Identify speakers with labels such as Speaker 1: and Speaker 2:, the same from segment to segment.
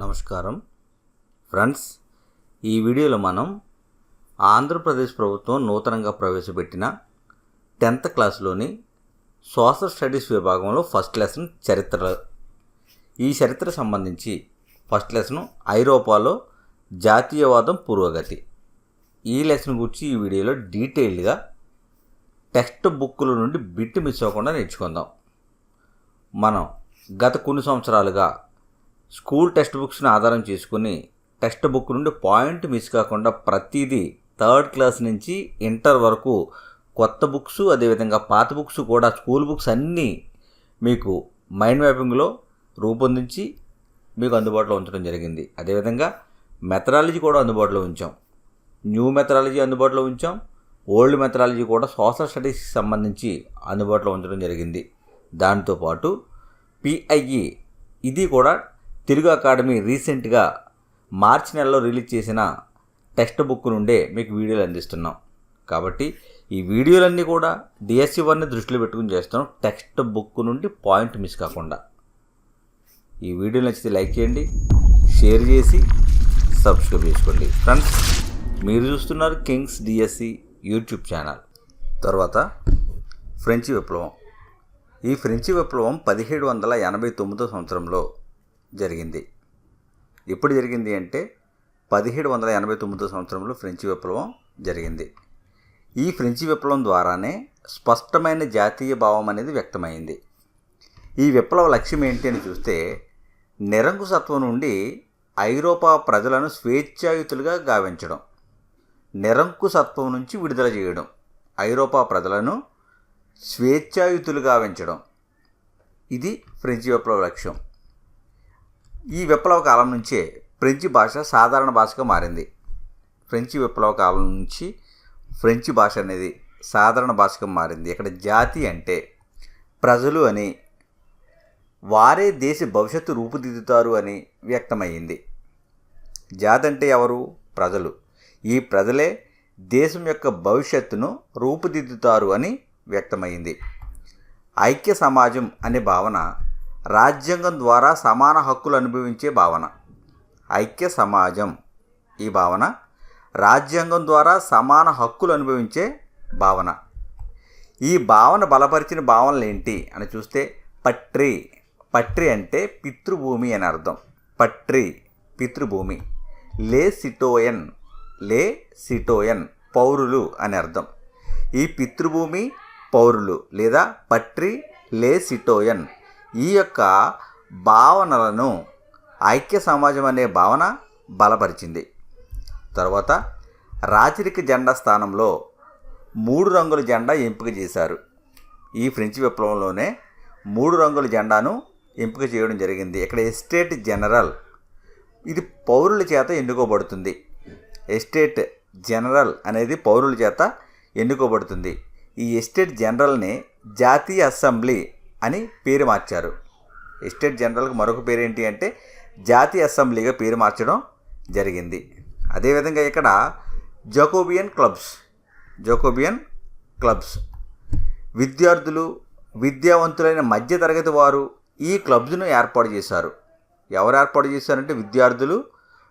Speaker 1: నమస్కారం. ఫ్రెండ్స్ ఈ వీడియోలో మనం ఆంధ్రప్రదేశ్ ప్రభుత్వం నూతనంగా ప్రవేశపెట్టిన టెన్త్ క్లాస్లోని సోషల్ స్టడీస్ విభాగంలో ఫస్ట్ లెసన్ చరిత్ర ఈ చరిత్ర సంబంధించి ఫస్ట్ లెసన్ ఐరోపాలో జాతీయవాదం పురోగతి ఈ లెసన్ గురించి ఈ వీడియోలో డీటెయిల్డ్గా టెక్స్ట్ బుక్కుల నుండి బిట్ మిస్ అవ్వకుండా నేర్చుకుందాం. మనం గత కొన్ని సంవత్సరాలుగా స్కూల్ టెక్స్ట్ బుక్స్ని ఆధారం చేసుకుని టెక్స్ట్ బుక్ నుండి పాయింట్ మిస్ కాకుండా ప్రతిదీ థర్డ్ క్లాస్ నుంచి ఇంటర్ వరకు కొత్త బుక్స్ అదేవిధంగా పాత బుక్స్ కూడా స్కూల్ బుక్స్ అన్నీ మీకు మైండ్ మ్యాపింగ్లో రూపొందించి మీకు అందుబాటులో ఉంచడం జరిగింది. అదేవిధంగా మెథడాలజీ కూడా అందుబాటులో ఉంచాం. న్యూ మెథడాలజీ అందుబాటులో ఉంచాం. ఓల్డ్ మెథడాలజీ కూడా సోషల్ స్టడీస్కి సంబంధించి అందుబాటులో ఉంచడం జరిగింది. దాంతోపాటు పిఐఈ ఇది కూడా తెలుగు అకాడమీ రీసెంట్గా మార్చి నెలలో రిలీజ్ చేసిన టెక్స్ట్ బుక్ నుండే మీకు వీడియోలు అందిస్తున్నాం. కాబట్టి ఈ వీడియోలన్నీ కూడా డిఎస్సి వన్ని దృష్టిలో పెట్టుకుని చేస్తాం టెక్స్ట్ బుక్ నుండి పాయింట్ మిస్ కాకుండా. ఈ వీడియో నచ్చితే లైక్ చేయండి షేర్ చేసి సబ్స్క్రైబ్ చేసుకోండి. ఫ్రెండ్స్ మీరు చూస్తున్నారు కింగ్స్ డిఎస్సి యూట్యూబ్ ఛానల్. తర్వాత ఫ్రెంచి విప్లవం. ఈ ఫ్రెంచి విప్లవం పదిహేడు వందల ఎనభై తొమ్మిదో సంవత్సరంలో జరిగింది. ఎప్పుడు జరిగింది అంటే పదిహేడు వందల ఎనభై తొమ్మిదో సంవత్సరంలో ఫ్రెంచి విప్లవం జరిగింది. ఈ ఫ్రెంచి విప్లవం ద్వారానే స్పష్టమైన జాతీయ భావం అనేది వ్యక్తమైంది. ఈ విప్లవ లక్ష్యం ఏంటి అని చూస్తే నిరంకుశత్వం నుండి ఐరోపా ప్రజలను స్వేచ్ఛాయుతులుగా గావించడం నిరంకుశత్వం నుంచి విడుదల చేయడం ఐరోపా ప్రజలను స్వేచ్ఛాయుతులుగా గావించడం. ఇది ఫ్రెంచి విప్లవ లక్ష్యం. ఈ విప్లవ కాలం నుంచే ఫ్రెంచి భాష సాధారణ భాషగా మారింది. ఫ్రెంచి విప్లవ కాలం నుంచి ఫ్రెంచి భాష అనేది సాధారణ భాషగా మారింది. ఇక్కడ జాతి అంటే ప్రజలు అని వారే దేశ భవిష్యత్తు రూపుదిద్దుతారు అని వ్యక్తమయ్యింది. జాతి అంటే ఎవరు? ప్రజలు. ఈ ప్రజలే దేశం యొక్క భవిష్యత్తును రూపుదిద్దుతారు అని వ్యక్తమైంది ఐక్య సమాజం అనే భావన రాజ్యాంగం ద్వారా సమాన హక్కులు అనుభవించే భావన. ఐక్య సమాజం. ఈ భావన రాజ్యాంగం ద్వారా సమాన హక్కులు అనుభవించే భావన. ఈ భావన బలపరిచిన భావనలు ఏంటి అని చూస్తే పట్రి. పట్రి అంటే పితృభూమి అని అర్థం. పట్రి పితృభూమి. లే సిటోయన్. లే సిటోయన్ పౌరులు అని అర్థం. ఈ పితృభూమి పౌరులు లేదా పట్రి లే సిటోయన్. ఈ యొక్క భావనలను ఐక్య సమాజం అనే భావన బలపరిచింది. తర్వాత రాచరిక జెండా స్థానంలో మూడు రంగుల జెండా ఎంపిక చేశారు. ఈ ఫ్రెంచ్ విప్లవంలోనే మూడు రంగుల జెండాను ఎంపిక చేయడం జరిగింది. ఇక్కడ ఎస్టేట్ జనరల్ ఇది పౌరుల చేత ఎన్నుకోబడుతుంది. ఎస్టేట్ జనరల్ అనేది పౌరుల చేత ఎన్నుకోబడుతుంది. ఈ ఎస్టేట్ జనరల్ని జాతీయ అసెంబ్లీ అని పేరు మార్చారు. ఎస్టేట్ జనరల్కి మరొక పేరు ఏంటి అంటే జాతీయ అసెంబ్లీగా పేరు మార్చడం జరిగింది. అదేవిధంగా ఇక్కడ జోకోబియన్ క్లబ్స్ జోకోబియన్ క్లబ్స్. విద్యార్థులు విద్యావంతులైన మధ్యతరగతి వారు ఈ క్లబ్స్ను ఏర్పాటు చేశారు. ఎవరు ఏర్పాటు చేశారంటే విద్యార్థులు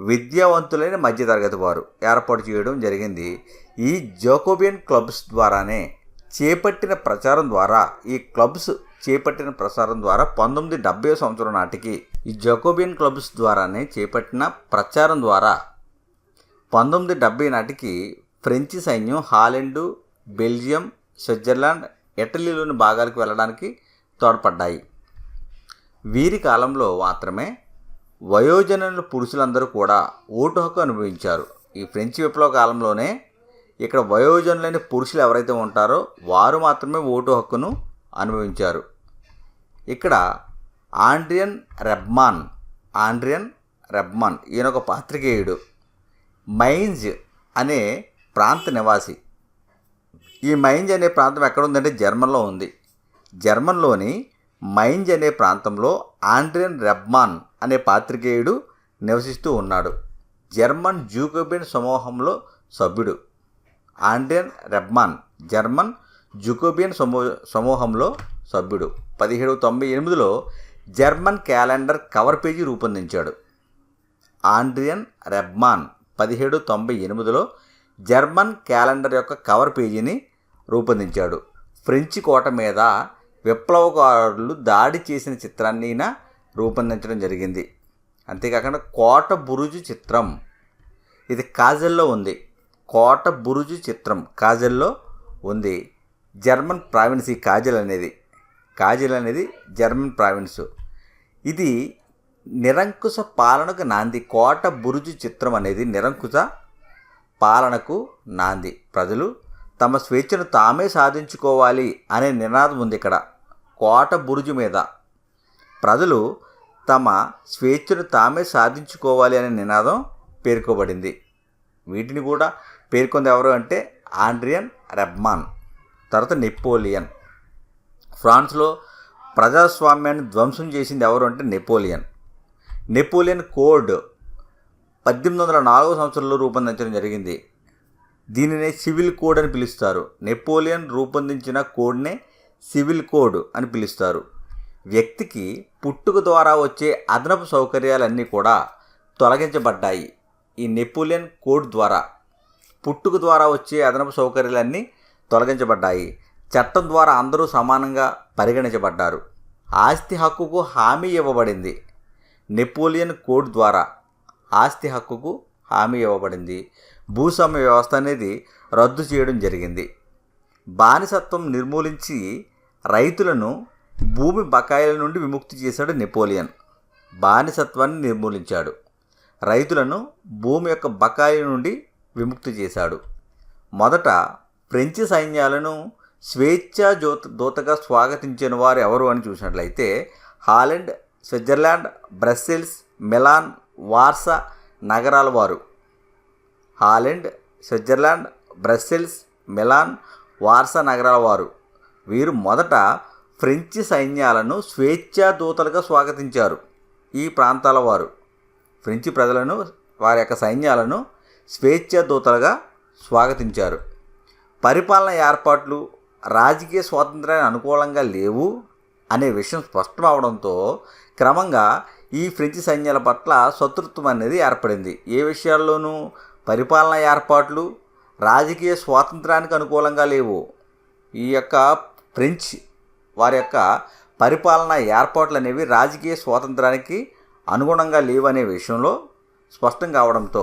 Speaker 1: విద్యావంతులైన మధ్యతరగతి వారు ఏర్పాటు చేయడం జరిగింది. ఈ జోకోబియన్ క్లబ్స్ ద్వారానే చేపట్టిన ప్రచారం ద్వారా ఈ క్లబ్స్ చేపట్టిన ప్రసారం ద్వారా పంతొమ్మిది డెబ్బై సంవత్సరం నాటికి ఈ జోకోబియన్ క్లబ్స్ ద్వారానే చేపట్టిన ప్రచారం ద్వారా పంతొమ్మిది డెబ్బై నాటికి ఫ్రెంచి సైన్యం హాలెండు బెల్జియం స్విట్జర్లాండ్ ఇటలీలోని భాగాలకు వెళ్ళడానికి తోడ్పడ్డాయి. వీరి కాలంలో మాత్రమే వయోజనుల పురుషులందరూ కూడా ఓటు హక్కు అనుభవించారు. ఈ ఫ్రెంచ్ విప్లవ కాలంలోనే ఇక్కడ వయోజనులైన పురుషులు ఎవరైతే ఉంటారో వారు మాత్రమే ఓటు హక్కును అనుభవించారు. ఇక్కడ ఆండ్రియన్ రెబ్మాన్ ఆండ్రియన్ రెబ్మాన్ ఈయన ఒక పాత్రికేయుడు. మైన్స్ అనే ప్రాంత నివాసి. ఈ మైన్స్ అనే ప్రాంతం ఎక్కడ ఉందంటే జర్మన్లో ఉంది. జర్మన్లోని మైన్స్ అనే ప్రాంతంలో ఆండ్రియన్ రెబ్మాన్ అనే పాత్రికేయుడు నివసిస్తూ ఉన్నాడు. జర్మన్ జూకోబిన్ సమూహంలో సభ్యుడు. ఆండ్రియన్ రెబ్మాన్ జర్మన్ జుకోబియన్ సమూ సమూహంలో సభ్యుడు. పదిహేడు తొంభై ఎనిమిదిలో జర్మన్ క్యాలెండర్ కవర్ పేజీ రూపొందించాడు. ఆండ్రియన్ రెబ్మాన్ పదిహేడు తొంభై ఎనిమిదిలో జర్మన్ క్యాలెండర్ యొక్క కవర్ పేజీని రూపొందించాడు. ఫ్రెంచ్ కోట మీద విప్లవకారులు దాడి చేసిన చిత్రాన్ని ఈయన రూపొందించడం జరిగింది. అంతేకాకుండా కోట బురుజు చిత్రం ఇది కాజల్లో ఉంది. కోట బురుజు చిత్రం కాజల్లో ఉంది. జర్మన్ ప్రావిన్స్ ఈ కాజల్ అనేది కాజల్ అనేది జర్మన్ ప్రావిన్స్. ఇది నిరంకుశ పాలనకు నాంది. కోట బురుజు చిత్రం అనేది నిరంకుశ పాలనకు నాంది. ప్రజలు తమ స్వేచ్ఛను తామే సాధించుకోవాలి అనే నినాదం ఉంది ఇక్కడ. కోట బురుజు మీద. ప్రజలు తమ స్వేచ్ఛను తామే సాధించుకోవాలి అనే నినాదం పేర్కోబడింది. వీటిని కూడా పేర్కొంది ఎవరు అంటే ఆండ్రియన్ రెబ్మాన్. తర్వాత నెపోలియన్. ఫ్రాన్స్లో ప్రజాస్వామ్యాన్ని ధ్వంసం చేసింది ఎవరు అంటే నెపోలియన్. నెపోలియన్ కోడ్ పద్దెనిమిది వందల నాలుగో సంవత్సరంలో రూపొందించడం జరిగింది. దీనినే సివిల్ కోడ్ అని పిలుస్తారు. నెపోలియన్ రూపొందించిన కోడ్నే సివిల్ కోడ్ అని పిలుస్తారు. వ్యక్తికి పుట్టుక ద్వారా వచ్చే అదనపు సౌకర్యాలన్నీ కూడా తొలగించబడ్డాయి ఈ నెపోలియన్ కోడ్ ద్వారా. పుట్టుక ద్వారా వచ్చే అదనపు సౌకర్యాలన్నీ తొలగించబడ్డాయి. చట్టం ద్వారా అందరూ సమానంగా పరిగణించబడ్డారు. ఆస్తి హక్కుకు హామీ ఇవ్వబడింది. నెపోలియన్ కోడ్ ద్వారా ఆస్తి హక్కుకు హామీ ఇవ్వబడింది. భూస్వామ్య వ్యవస్థ అనేది రద్దు చేయడం జరిగింది. బానిసత్వం నిర్మూలించి రైతులను భూమి బకాయిల నుండి విముక్తి చేశాడు నెపోలియన్. బానిసత్వాన్ని నిర్మూలించాడు. రైతులను భూమి యొక్క బకాయి నుండి విముక్తి చేశాడు. మొదట ఫ్రెంచి సైన్యాలను స్వేచ్ఛా జ్యోత దూతగా స్వాగతించిన వారు ఎవరు అని చూసినట్లయితే Holland Switzerland Brussels Milan Warsaw నగరాల వారు. Holland Switzerland Brussels Milan Warsaw నగరాల వారు. వీరు మొదట ఫ్రెంచి సైన్యాలను స్వేచ్ఛా దూతలుగా స్వాగతించారు ఈ ప్రాంతాల వారు. ఫ్రెంచి ప్రజలను వారి యొక్క సైన్యాలను స్వేచ్ఛా దూతలుగా స్వాగతించారు. పరిపాలన ఏర్పాట్లు రాజకీయ స్వాతంత్రానికి అనుకూలంగా లేవు అనే విషయం స్పష్టం అవడంతో క్రమంగా ఈ ఫ్రెంచ్ సైన్యాల పట్ల శత్రుత్వం అనేది ఏర్పడింది. ఏ విషయాల్లోనూ పరిపాలన ఏర్పాట్లు రాజకీయ స్వాతంత్రానికి అనుకూలంగా లేవు. ఈ యొక్క ఫ్రెంచ్ వారి యొక్క పరిపాలన ఏర్పాట్లు అనేవి రాజకీయ స్వాతంత్రానికి అనుగుణంగా లేవు అనే విషయంలో స్పష్టం కావడంతో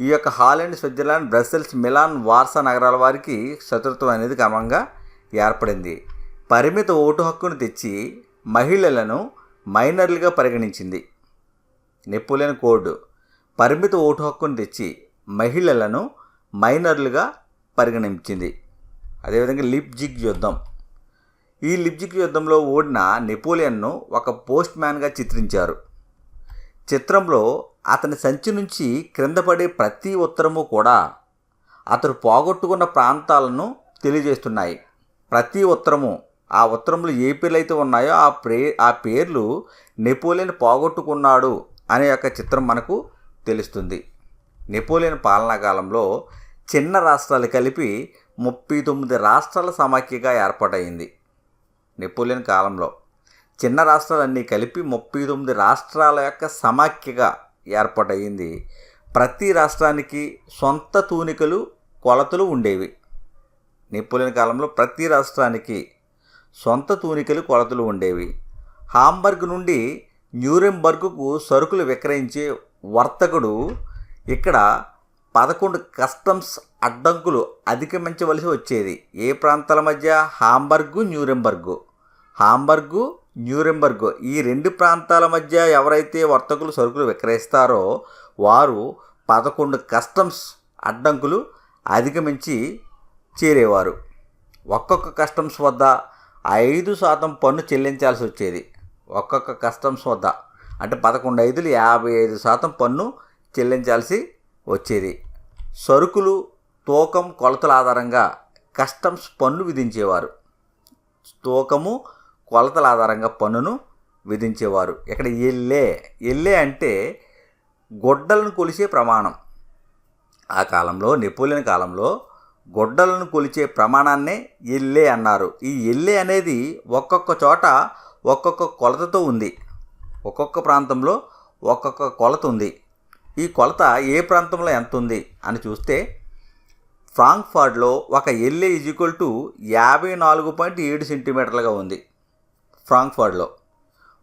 Speaker 1: ఈ యొక్క Holland Switzerland Brussels Milan Warsaw నగరాల వారికి శత్రుత్వం అనేది క్రమంగా ఏర్పడింది. పరిమిత ఓటు హక్కును తెచ్చి మహిళలను మైనర్లుగా పరిగణించింది. Napoleon code. పరిమిత ఓటు హక్కును తెచ్చి మహిళలను మైనర్లుగా పరిగణించింది. అదేవిధంగా లిప్జిగ్ యుద్ధం. ఈ లిప్జిగ్ యుద్ధంలో ఓడిన నెపోలియన్ను ఒక పోస్ట్ మ్యాన్గా చిత్రించారు. చిత్రంలో అతని సంచి నుంచి క్రింద పడే ప్రతి ఉత్తరము కూడా అతడు పోగొట్టుకున్న ప్రాంతాలను తెలియజేస్తున్నాయి. ప్రతి ఉత్తరము ఆ ఉత్తరంలో ఏ పేర్లు అయితే ఉన్నాయో ఆ ప్రే ఆ పేర్లు నెపోలియన్ పోగొట్టుకున్నాడు అనే యొక్క చిత్రం మనకు తెలుస్తుంది. నెపోలియన్ పాలనా కాలంలో చిన్న రాష్ట్రాలు కలిపి ముప్పై తొమ్మిది రాష్ట్రాల సమాఖ్యగా ఏర్పాటైంది నెపోలియన్ కాలంలో. చిన్న రాష్ట్రాలన్నీ కలిపి ముప్పై తొమ్మిది రాష్ట్రాల యొక్క సమాఖ్యగా ఏర్పాటయింది ప్రతి రాష్ట్రానికి సొంత తూనికలు కొలతలు ఉండేవి. నెపోలియన్ కాలంలో ప్రతి రాష్ట్రానికి సొంత తూనికలు కొలతలు ఉండేవి. హాంబర్గ్ నుండి న్యూరెంబర్గ్కు సరుకులు విక్రయించే వర్తకుడు ఇక్కడ పదకొండు కస్టమ్స్ అడ్డంకులు అధిగమించవలసి వచ్చేది. ఏ ప్రాంతాల మధ్య? హాంబర్గు న్యూరెంబర్గు. హాంబర్గు న్యూరెంబర్గ్. ఈ రెండు ప్రాంతాల మధ్య ఎవరైతే వర్తకులు సరుకులు విక్రయిస్తారో వారు పదకొండు కస్టమ్స్ అడ్డంకులు అధిగమించి చేరేవారు. ఒక్కొక్క కస్టమ్స్ వద్ద ఐదు శాతం పన్ను చెల్లించాల్సి వచ్చేది. ఒక్కొక్క కస్టమ్స్ వద్ద అంటే పదకొండు ఐదులు యాభై ఐదు శాతం పన్ను చెల్లించాల్సి వచ్చేది. సరుకులు తూకం కొలతల ఆధారంగా కస్టమ్స్ పన్ను విధించేవారు. తూకము కొలతల ఆధారంగా పన్నును విధించేవారు. ఇక్కడ ఎల్లే ఎల్లే అంటే గొడ్డలను కొలిచే ప్రమాణం. ఆ కాలంలో నెపోలియన్ కాలంలో గొడ్డలను కొలిచే ప్రమాణాన్నే ఎల్లే అన్నారు. ఈ ఎల్లే అనేది ఒక్కొక్క చోట ఒక్కొక్క కొలతతో ఉంది. ఒక్కొక్క ప్రాంతంలో ఒక్కొక్క కొలత ఉంది. ఈ కొలత ఏ ప్రాంతంలో ఎంత ఉంది అని చూస్తే ఫ్రాంక్ఫర్డ్లో ఒక ఎల్లే ఈజ్ ఈక్వల్ టు యాభై నాలుగు పాయింట్ ఏడు సెంటీమీటర్లుగా ఉంది. ఫ్రాంక్ఫర్డ్లో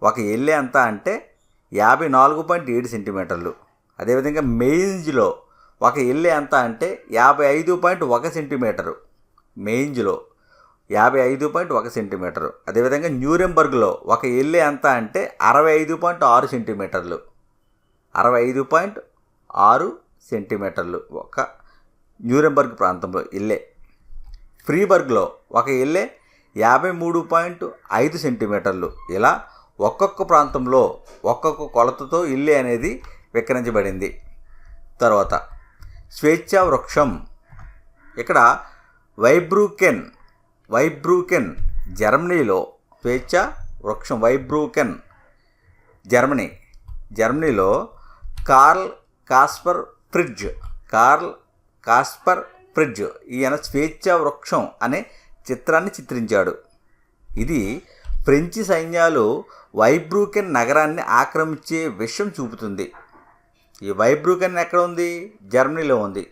Speaker 1: ఒక ఎల్లి ఎంత అంటే యాభై నాలుగు పాయింట్ ఏడు సెంటీమీటర్లు. అదేవిధంగా మెయిన్జ్లో ఒక ఎల్లి ఎంత అంటే యాభై ఐదు పాయింట్ ఒక సెంటీమీటరు. మెయిన్జ్లో యాభై ఐదు పాయింట్ ఒక సెంటీమీటరు. అదేవిధంగా న్యూరెంబర్గ్లో ఒక ఎల్లి ఎంత అంటే అరవై ఐదు పాయింట్ ఆరు సెంటీమీటర్లు. అరవై ఐదు పాయింట్ ఆరు సెంటీమీటర్లు ఒక న్యూరెంబర్గ్ ప్రాంతంలో ఇల్లే ఫ్రీబర్గ్లో ఒక ఇల్లే యాభై మూడు పాయింట్ ఐదు సెంటీమీటర్లు. ఇలా ఒక్కొక్క ప్రాంతంలో ఒక్కొక్క కొలతతో ఇల్లు అనేది విక్రయించబడింది. తర్వాత స్వేచ్ఛా వృక్షం. ఇక్కడ వైబ్రూకెన్ వైబ్రూకెన్ జర్మనీలో స్వేచ్ఛ వృక్షం వైబ్రూకెన్ జర్మనీ. జర్మనీలో Karl Casper fridge Karl Casper fridge. ఈయన స్వేచ్ఛ వృక్షం అనే చిత్రాన్ని చిత్రించాడు. ఇది ఫ్రెంచి సైన్యాలు వైబ్రూకెన్ నగరాన్ని ఆక్రమించే విషయం చూపుతుంది. ఈ వైబ్రూకెన్ ఎక్కడ ఉంది? జర్మనీలో ఉంది.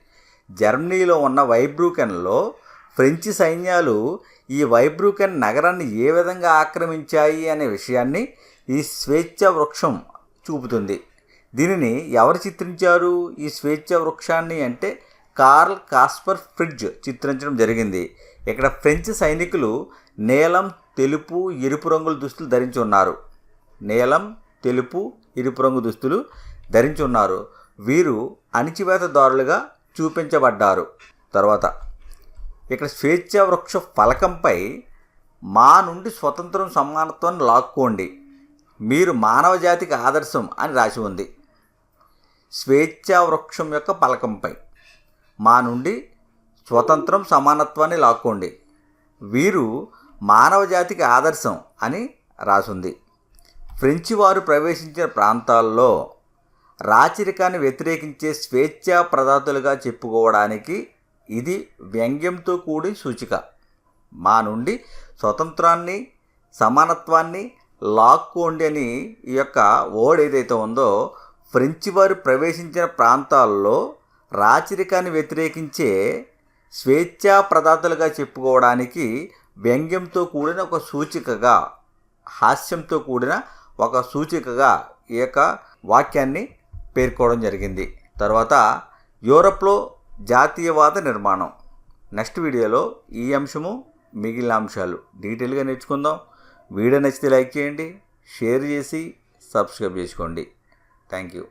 Speaker 1: జర్మనీలో ఉన్న వైబ్రూకెన్లో ఫ్రెంచి సైన్యాలు ఈ వైబ్రూకెన్ నగరాన్ని ఏ విధంగా ఆక్రమించాయి అనే విషయాన్ని ఈ స్వేచ్ఛ వృక్షం చూపుతుంది. దీనిని ఎవరు చిత్రించారు? ఈ స్వేచ్ఛ వృక్షాన్ని అంటే కార్ల్ కాస్పర్ ఫ్రిడ్జ్ చిత్రించడం జరిగింది. ఇక్కడ ఫ్రెంచ్ సైనికులు నీలం తెలుపు ఎరుపు రంగుల దుస్తులు ధరించి ఉన్నారు. నీలం తెలుపు ఎరుపు రంగు దుస్తులు ధరించి ఉన్నారు. వీరు అణిచివేతదారులుగా చూపించబడ్డారు. తర్వాత ఇక్కడ స్వేచ్ఛ వృక్ష ఫలకంపై మా నుండి స్వతంత్రం సమానత్వాన్ని లాక్కోండి. మీరు మానవ జాతికి ఆదర్శం అని రాసి ఉంది. స్వేచ్ఛా వృక్షం యొక్క పలకంపై మా నుండి స్వతంత్రం సమానత్వాన్ని లాక్కోండి. వీరు మానవ జాతికి ఆదర్శం అని రాసుంది. ఫ్రెంచి వారు ప్రవేశించిన ప్రాంతాల్లో రాచరికాన్ని వ్యతిరేకించే స్వేచ్ఛా ప్రదాతలుగా చెప్పుకోవడానికి ఇది వ్యంగ్యంతో కూడి సూచిక. మా నుండి స్వతంత్రాన్ని సమానత్వాన్ని లాక్కోండి అని ఈ యొక్క ఓడ్ ఏదైతే ఉందో ఫ్రెంచి వారు ప్రవేశించిన ప్రాంతాల్లో రాచరికాన్ని వ్యతిరేకించే స్వేచ్ఛా ప్రదాతలుగా చెప్పుకోవడానికి వ్యంగ్యంతో కూడిన ఒక సూచికగా హాస్యంతో కూడిన ఒక సూచికగా ఈ యొక్క వాక్యాన్ని పేర్కోవడం జరిగింది. తర్వాత యూరప్లో జాతీయవాద నిర్మాణం. నెక్స్ట్ వీడియోలో ఈ అంశము మిగిలిన అంశాలు డీటెయిల్గా నేర్చుకుందాం. వీడియో నచ్చితే లైక్ చేయండి షేర్ చేసి సబ్స్క్రైబ్ చేసుకోండి. Thank you.